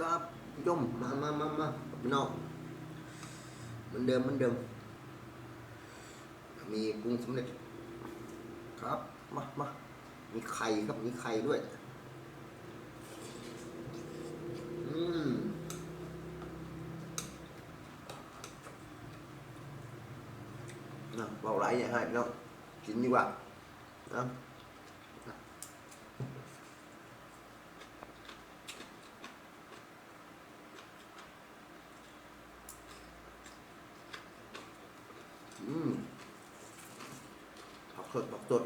ครับผู้ชมมามามามาพี่น้องเหมือนเดิมเหมือนเดิม มีปรุงสำเร็จ ครับมามามีไข่ครับมีไข่ด้วย อืมนะเบาไหลอย่าให้พี่น้องกินดีกว่านะอืมผัก สดผักสด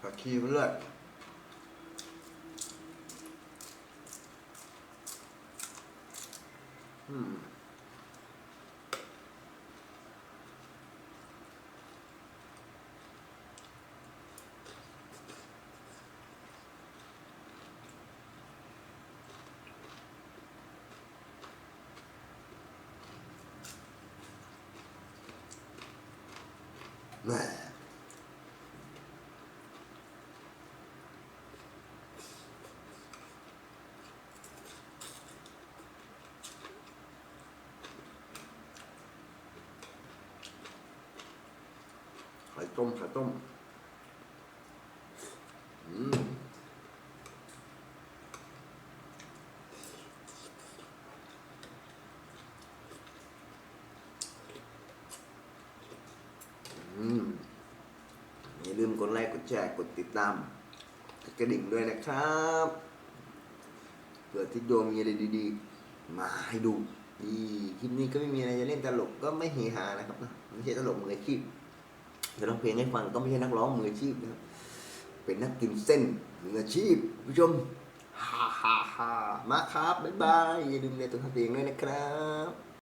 ผักชีมันเลือดอืมแหม่ ไข่ต้มไข่ต้มอืมอืมอย่าลืมกดไลค์กดแชร์กดติดตามกดกระดิ่งด้วยนะครับเผื่อที่โยมมีอะไรดีๆ มาให้ดูนี่คลิปนี้ก็ไม่มีอะไรจะเล่นตลกก็ไม่เฮฮานะครับนะไม่ใช่ตลกมืออาชีพ จะร้องเพลงให้ฟังก็ไม่ใช่นักร้องมืออาชีพนะครับเป็นนักกินเส้นมืออาชีพผู้ชมฮ่าฮ่าฮ่ามาครับบ๊ายบายอย่าลืมเล่นตัวทำเพลงด้วยนะครับ